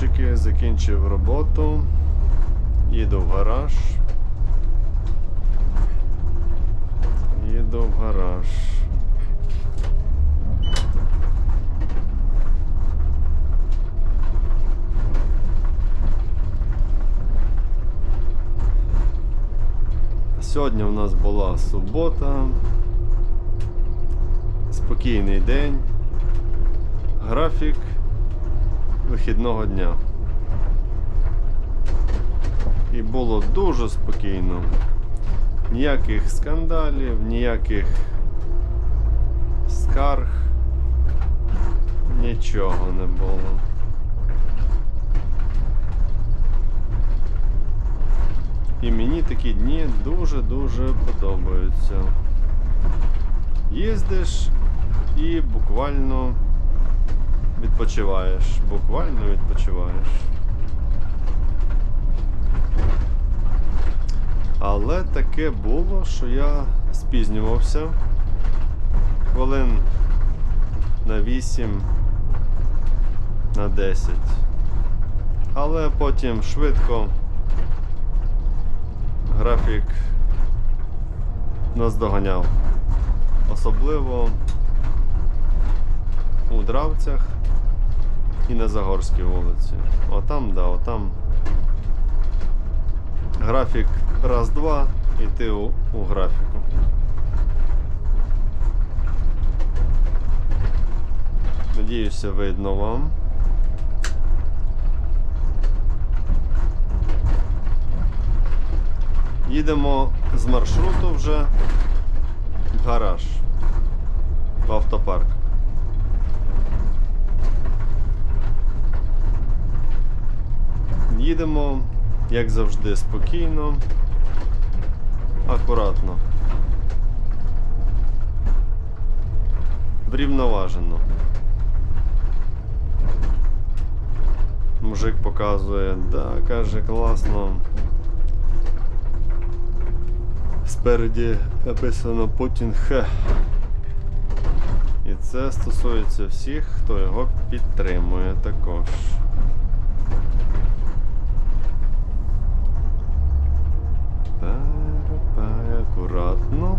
хлопчики, закінчив роботу. Їду в гараж. Їду в гараж. Сьогодні у нас була субота. Спокійний день. Графік вихідного дня. І було дуже спокійно. Ніяких скандалів, ніяких скарг, нічого не було. І мені такі дні дуже-дуже подобаються. Їздиш і буквально відпочиваєш. Буквально відпочиваєш. Але таке було, що я спізнювався хвилин на 8, на 10. Але потім швидко графік наздоганяв. Особливо у Дравцях і на Загорській вулиці. Отам, да, отам. Графік раз-два і ти у, у графіку. Надіюся, видно вам. Їдемо з маршруту вже в гараж, в автопарк. Їдемо, як завжди, спокійно, акуратно. Врівноважено. Мужик показує, да, каже, класно. Спереді написано Путін Х. І це стосується всіх, хто його підтримує також. Акуратно.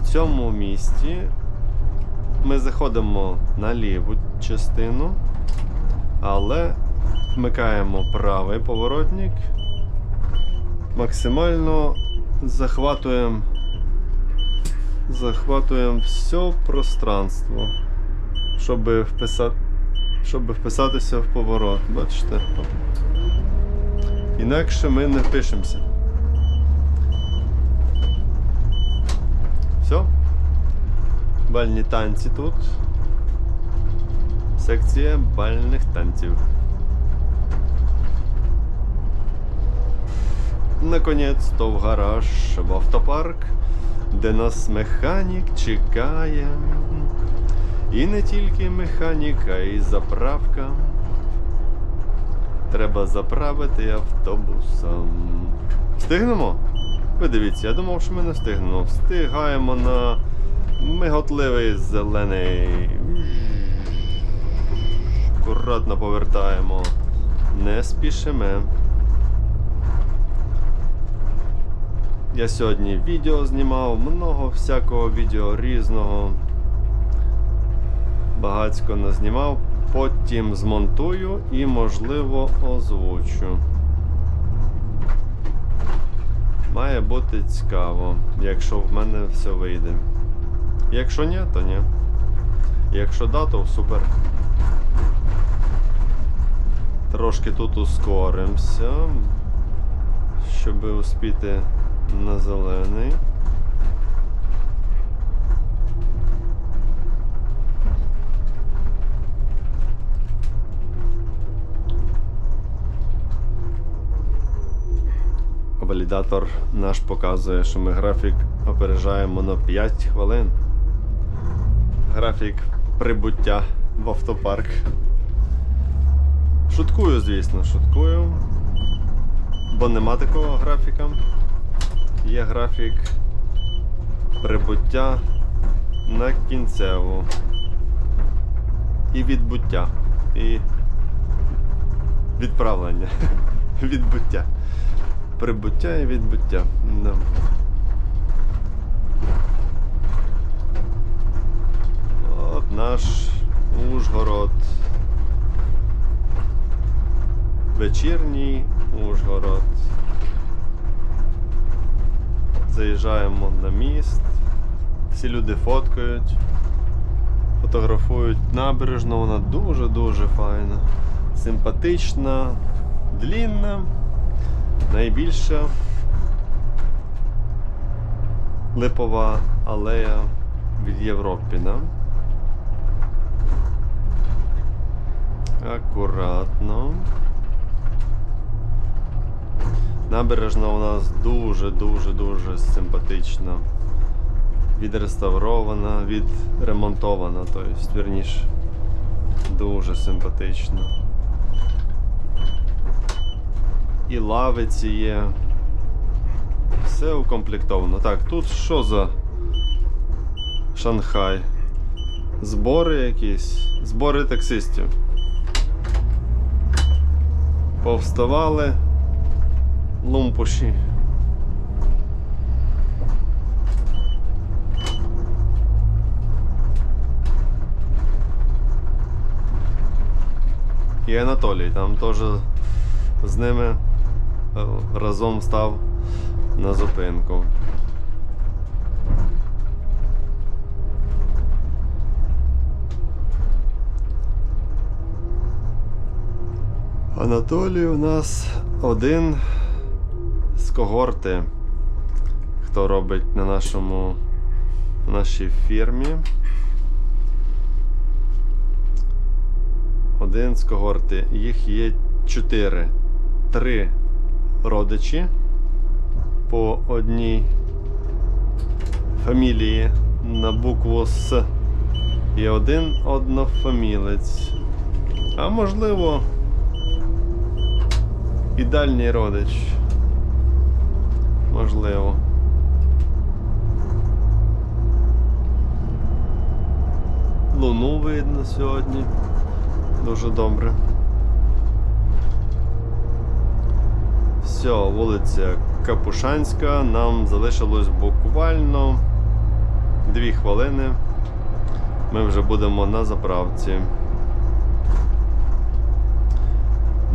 В цьому місті ми заходимо на ліву частину, але вмикаємо правий поворотник. Максимально захватуємо захватуємо все пространство, щоб вписати, щоб вписатися в поворот. Бачите? Інакше ми не впишемося. Все. Бальні танці тут. Секція бальних танців. Наконець-то в гараж в автопарк, де нас механік чекає. І не тільки механіка, і заправка. Треба заправити автобусом. Встигнемо? Ви дивіться, я думав, що ми не встигнемо. Встигаємо на миготливий зелений. Акуратно повертаємо. Не спішимо. Я сьогодні відео знімав, много всякого відео різного. Багацько назнімав, потім змонтую і, можливо, озвучу. Має бути цікаво, якщо в мене все вийде. Якщо ні, то ні. Якщо да, то супер. Трошки тут ускоримося, щоб успіти на зелений. Валідатор наш показує, що ми графік опережаємо на 5 хвилин. Графік прибуття в автопарк. Шуткую, звісно, шуткую. Бо нема такого графіка. Є графік прибуття на кінцеву. І відбуття. І Відправлення. Відбуття. Прибуття і відбуття. Да. От наш Ужгород. Вечірній Ужгород. Заїжджаємо на міст. Всі люди фоткають, фотографують набережну, вона дуже-дуже файна, симпатична, длінна, найбільша липова алея від Європи, да? Акуратно. Набережна у нас дуже-дуже-дуже симпатична. Відреставрована, відремонтована, тобто, вірніше, дуже симпатична. І лавиці є. Все укомплектовано. Так, тут що за Шанхай? Збори якісь? Збори таксистів. Повставали лумпуші. І Анатолій там теж з ними разом став на зупинку. Анатолій у нас один з когорти, хто робить на нашому на нашій фірмі. Один з когорти. Їх є чотири. Три родичі по одній фамілії на букву С. І один однофамілець. А можливо, і дальній родич. Можливо. Луну видно сьогодні. Дуже добре. Все, вулиця Капушанська. Нам залишилось буквально 2 хвилини. Ми вже будемо на заправці.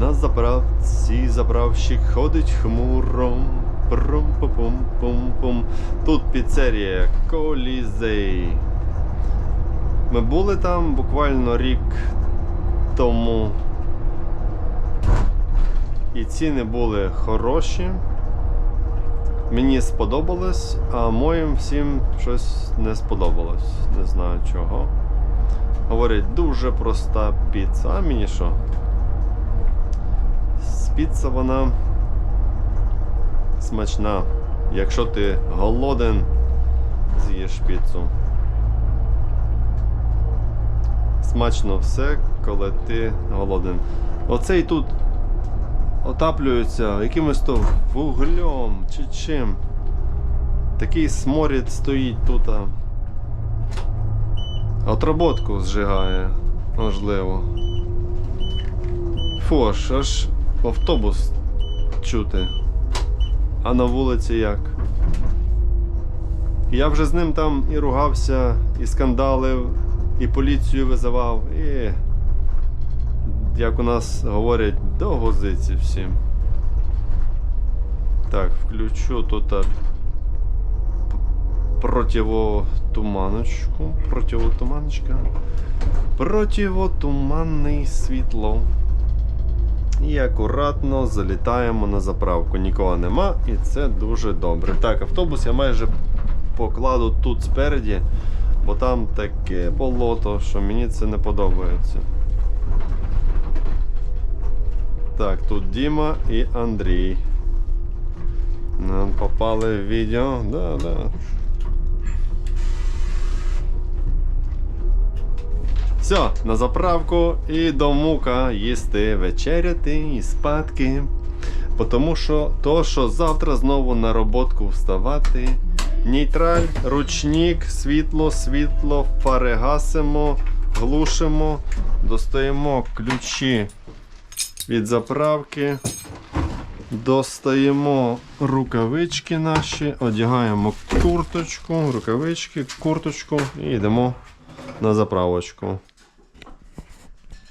На заправці заправщик ходить хмуро. Прум-пум-пум-пум. Тут піцерія Колізей. Ми були там буквально рік тому. І ціни були хороші. Мені сподобалось, а моїм всім щось не сподобалось. Не знаю чого. Говорять, дуже проста піца. А мені що? Піца вона смачна. Якщо ти голоден, з'їш піцу. Смачно все, коли ти голоден. Оцей тут отаплюється якимось то вуглем чи чим. Такий сморід стоїть тут. Отработку зжигає, можливо. Аж, аж автобус чути. А на вулиці як? Я вже з ним там і ругався, і скандалив, і поліцію визивав, і, як у нас говорять, до гозиці всім. Так, включу тут противотуманочку. Противотуманочка. Противотуманне світло. І акуратно залітаємо на заправку. Нікого нема, і це дуже добре. Так, автобус я майже покладу тут спереді, бо там таке болото, що мені це не подобається. Так, тут Діма і Андрій. Нам попали в відео. Да, да. Все, на заправку і до мука їсти, вечеряти і спадки. Тому що то, що завтра знову на роботку вставати. Нейтраль, ручник, світло, світло, фари гасимо, глушимо, достаємо ключі від заправки. Достаємо рукавички наші, одягаємо курточку, рукавички, курточку і йдемо на заправочку.